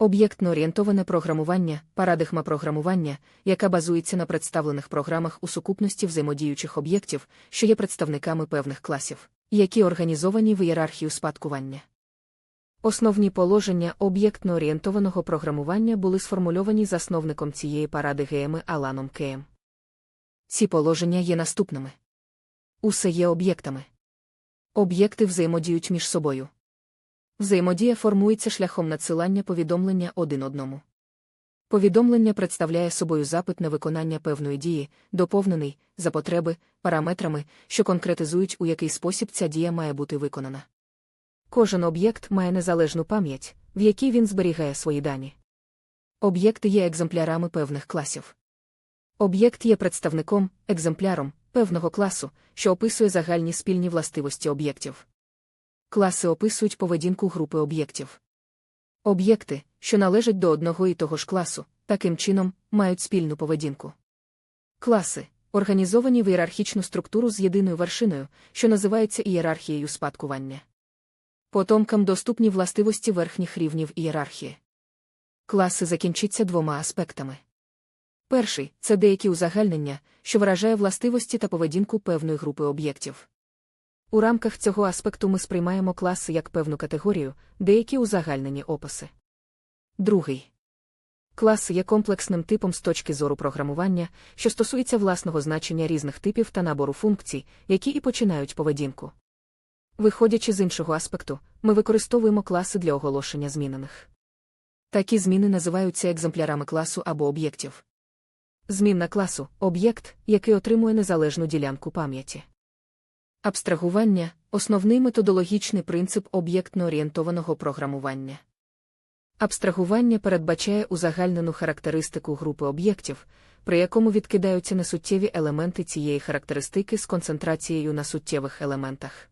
Об'єктно-орієнтоване програмування парадигма програмування, яка базується на представлених програмах у сукупності взаємодіючих об'єктів, що є представниками певних класів, які організовані в ієрархію спадкування. Основні положення об'єктно-орієнтованого програмування були сформульовані засновником цієї парадигеми Аланом Кеєм. Ці положення є наступними. Усе є об'єктами. Об'єкти взаємодіють між собою. Взаємодія формується шляхом надсилання повідомлення один одному. Повідомлення представляє собою запит на виконання певної дії, доповнений, за потреби, параметрами, що конкретизують, у який спосіб ця дія має бути виконана. Кожен об'єкт має незалежну пам'ять, в якій він зберігає свої дані. Об'єкти є екземплярами певних класів. Об'єкт є представником, екземпляром певного класу, що описує загальні спільні властивості об'єктів. Класи описують поведінку групи об'єктів. Об'єкти, що належать до одного і того ж класу, таким чином, мають спільну поведінку. Класи організовані в ієрархічну структуру з єдиною вершиною, що називається ієрархією спадкування. Потомкам доступні властивості верхніх рівнів ієрархії. Класи закінчаться двома аспектами. Перший це деякі узагальнення, що виражає властивості та поведінку певної групи об'єктів. У рамках цього аспекту ми сприймаємо класи як певну категорію, деякі узагальнені описи. Другий клас є комплексним типом з точки зору програмування, що стосується власного значення різних типів та набору функцій, які і починають поведінку. Виходячи з іншого аспекту, ми використовуємо класи для оголошення змінених. Такі зміни називаються екземплярами класу або об'єктів. Змінна класу об'єкт, який отримує незалежну ділянку пам'яті. Абстрагування основний методологічний принцип об'єктно-орієнтованого програмування. Абстрагування передбачає узагальнену характеристику групи об'єктів, при якому відкидаються несуттєві елементи цієї характеристики з концентрацією на суттєвих елементах.